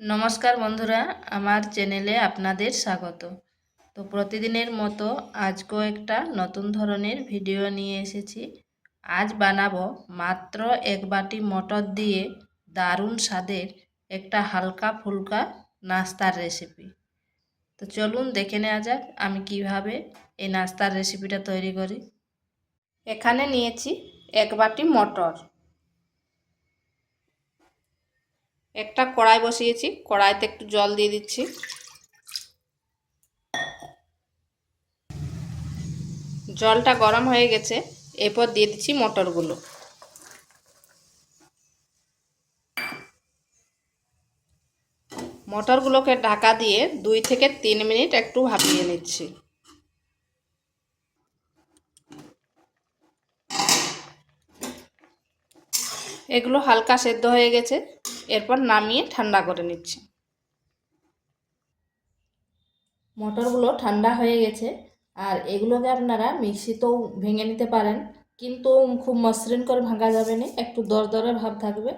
নমস্কার বন্ধুরা, আমার চ্যানেলে আপনাদের স্বাগত। তো প্রতিদিনের মতো আজকেও একটা নতুন ধরনের ভিডিও নিয়ে এসেছি। আজ বানাবো মাত্র এক বাটি মটর দিয়ে দারুণ স্বাদের একটা হালকা ফুলকা নাস্তার রেসিপি। তো চলুন দেখে নেওয়া যাক আমি কীভাবে এই নাস্তার রেসিপিটা তৈরি করি। এখানে নিয়েছি এক বাটি মটর। একটা কড়াই বসিয়েছি, কড়াইতে একটু জল দিয়ে দিচ্ছি। জলটা গরম হয়ে গেছে, এরপর দিয়ে দিচ্ছি মটরগুলো। মটরগুলোকে ঢাকা দিয়ে দুই থেকে তিন মিনিট একটু ভাপিয়ে নিচ্ছি। এগুলো হালকা সেদ্ধ হয়ে গেছে এরপর নামিয়ে ঠান্ডা করে নিচ্ছি। মটরগুলো ঠান্ডা হয়ে গেছে আর এগুলোকে আপনারা মিক্সিতেও ভেঙে নিতে পারেন, কিন্তু খুব মসৃণ করে ভাঙা যাবে না, একটু দরদরে ভাব থাকবে।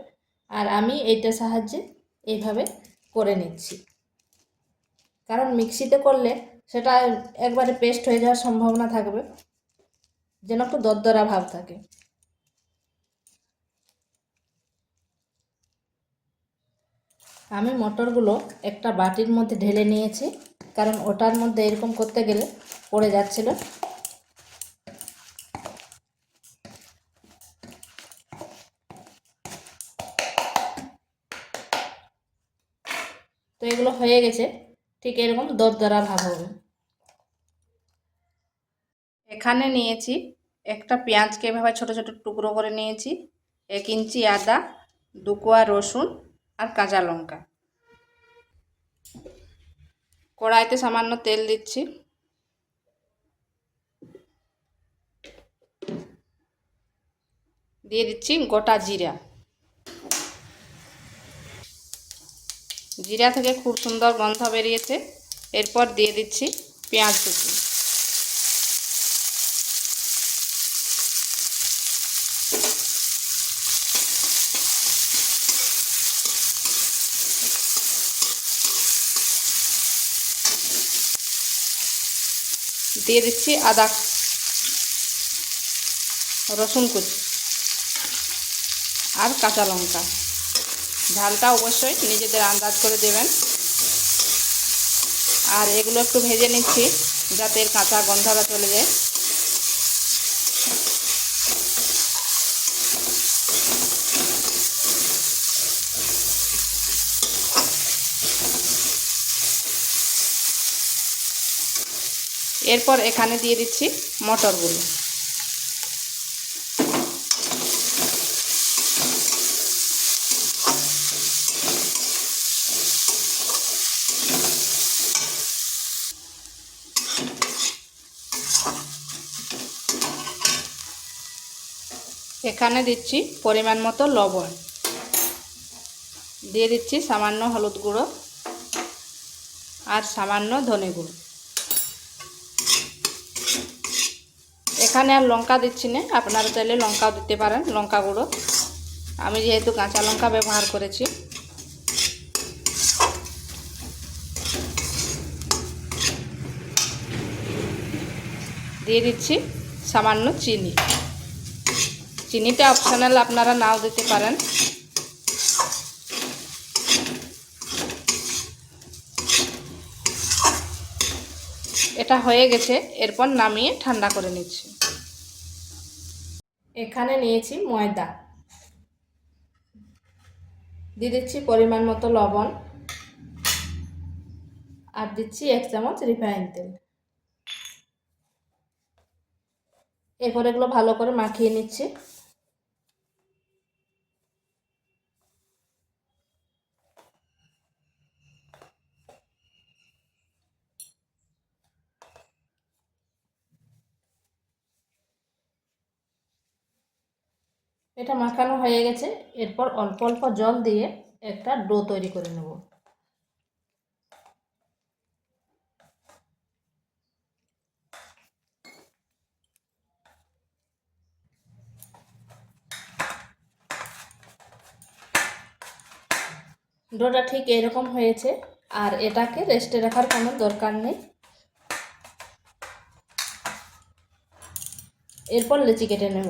আর আমি এইটা সাহায্যে এইভাবে করে নিচ্ছি। কারণ মিক্সিতে করলে সেটা একবারে পেস্ট হয়ে যাওয়ার সম্ভাবনা থাকবে, যেন একটু দরদরা ভাব থাকে। আমি মটরগুলো একটা বাটির মধ্যে ঢেলে নিয়েছি, কারণ ওটার মধ্যে এরকম করতে গেলে পড়ে যাচ্ছিল। তো এগুলো হয়ে গেছে, ঠিক এরকম দরদরা ভাব হবে। এখানে নিয়েছি একটা পেঁয়াজকে এভাবে ছোট ছোট টুকরো করে নিয়েছি, এক ইঞ্চি আদা, দু কোয়া রসুন আর কাঁচা লঙ্কা। কড়াইতে সামান্য তেল দিচ্ছি। দিয়ে দিচ্ছি গোটা জিরা। জিরা থেকে খুব সুন্দর গন্ধ বেরিয়েছে। এরপর দিয়ে দিচ্ছি পেঁয়াজ কুচি। দিয়ে দিচ্ছি আদা, রসুন কুচি আর কাঁচা লঙ্কা। ঝালটা অবশ্যই নিজেদের আন্দাজ করে দেবেন। আর এগুলো একটু ভেজে নিচ্ছি যাতে এর কাঁচা গন্ধটা চলে যায়। এরপর এখানে দিয়ে দিচ্ছি মটরগুলো। এখানে দিচ্ছি পরিমাণ মতো লবণ। দিয়ে দিচ্ছি সামান্য হলুদ গুঁড়ো আর সামান্য ধনে গুঁড়ো। এখানে আর লঙ্কা দিচ্ছি না। আপনারা চাইলে লঙ্কাও দিতে পারেন, লঙ্কা গুঁড়ো। আমি যেহেতু কাঁচা লঙ্কা ব্যবহার করেছি। দিয়ে দিচ্ছি সামান্য চিনি। চিনিটা অপশনাল আপনারা নাও দিতে পারেন। এটা হয়ে গেছে, এরপর নামিয়ে ঠান্ডা করে নিচ্ছি। এখানে নিয়েছি ময়দা। দিয়ে দিচ্ছি পরিমাণ মতো লবণ। আর দিচ্ছি এক চামচ রিফাইন তেল। এরপর এগুলো ভালো করে মাখিয়ে নিচ্ছি। এটা মাখানো হয়ে গেছে। এরপর অল্প অল্প জল দিয়ে একটা ডো তৈরি করে নেব। ডোটা ঠিক এরকম হয়েছে, আর এটাকে রেস্টে রাখার কোনো দরকার নেই। এরপর লেচি কেটে নেব।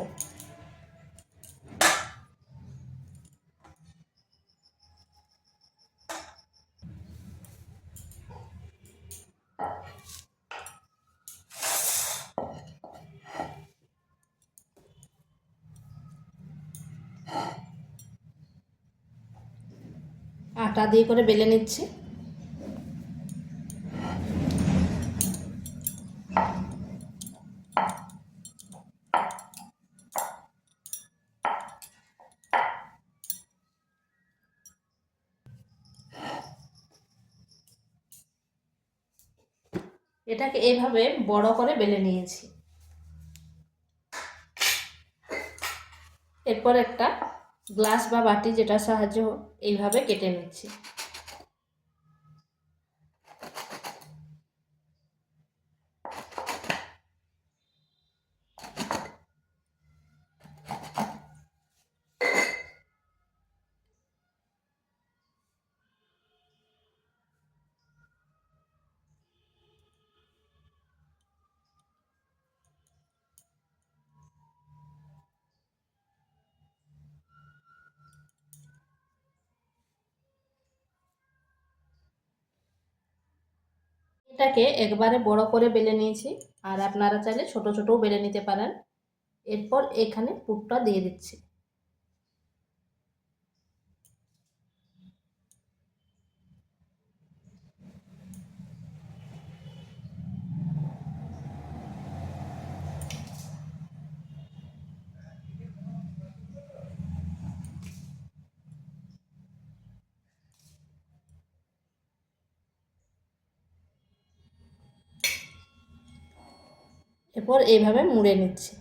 আটা দিয়ে করে বেলে নিচ্ছি। এটাকে এইভাবে বড় করে বেলে নিয়েছি। এরপর একটা গ্লাস বা বাটি যেটা সাহায্য এইভাবে কেটে নিচ্ছি। এটাকে একবারে বড় করে বেলে নিয়েছি। আর আপনারা চাইলে ছোট, ছোটও বেলে নিতে পারেন। এরপর এখানে পুরটা দিয়ে দিচ্ছি। এরপর এইভাবে মুড়ে নিচ্ছি।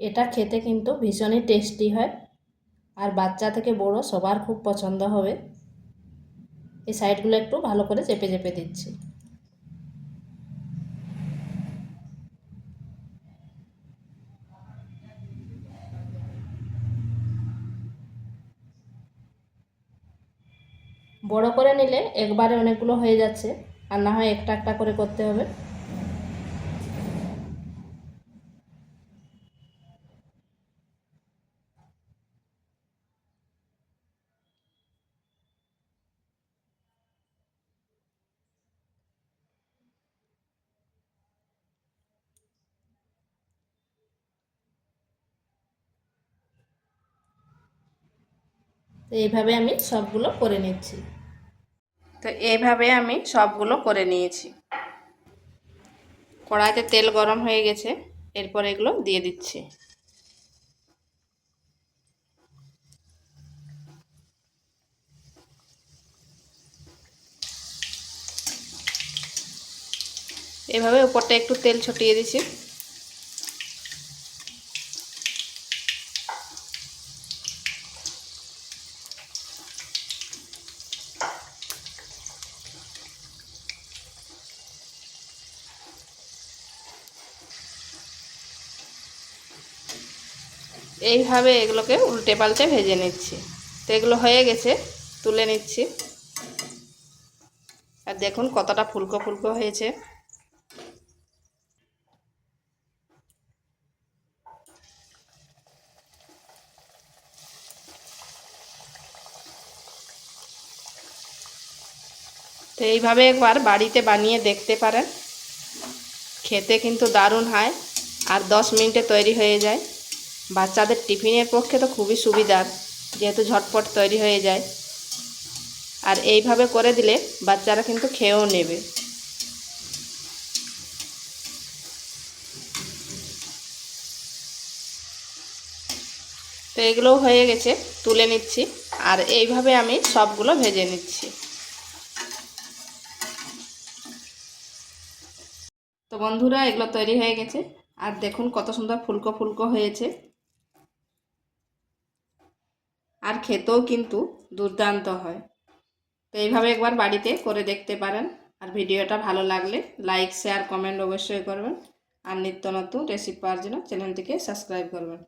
এটা খেতে কিন্তু ভীষণই টেস্টি হয়। আর বাচ্চা থেকে বড় সবার খুব পছন্দ হবে। এই সাইডগুলো একটু ভালো করে চেপে চেপে দিচ্ছি। বড় করে নিলে একবারে অনেকগুলো হয়ে যাচ্ছে। আর না হয় একটা একটা করে করতে হবে। এইভাবে আমি সবগুলো করে নিচ্ছি। তো এইভাবে আমি সবগুলো করে নিয়েছি। কড়াইতে তেল গরম হয়ে গেছে, এরপর এগুলো দিয়ে দিচ্ছি। এভাবে উপরটা একটু তেল ছটিয়ে দিছি এইভাবে এগুলোকে উল্টে পাল্টে ভেজে নিচ্ছি। তো এগুলো হয়ে গেছে, তুলে নিচ্ছি। আর দেখুন কতটা ফুলকো ফুলকো হয়েছে। তো এইভাবে একবার বাড়িতে বানিয়ে দেখতে পারেন। খেতে কিন্তু দারুণ হয়, আর দশ মিনিটে তৈরি হয়ে যায়। বাচ্চাদের টিফিনের পক্ষে তো খুবই সুবিধার যেহেতু ঝটপট তৈরি হয়ে যায়। আর এইভাবে করে দিলে বাচ্চারা কিন্তু খেয়েও নেবে। তো এগুলোও হয়ে গেছে, তুলে নিচ্ছি। আর এইভাবে আমি সবগুলো ভেজে নিচ্ছি। তো বন্ধুরা, এগুলো তৈরি হয়ে গেছে। আর দেখুন কত সুন্দর ফুলকো ফুলকো হয়েছে। আর খেতেও কিন্তু দুর্দান্ত হয়। তো এইভাবে একবার বাড়িতে করে দেখতে পারেন। আর ভিডিওটা ভালো লাগলে লাইক শেয়ার কমেন্ট অবশ্যই করবেন। আর নিত্য নতুন রেসিপি পাওয়ার জন্য চ্যানেলটিকে সাবস্ক্রাইব করবেন।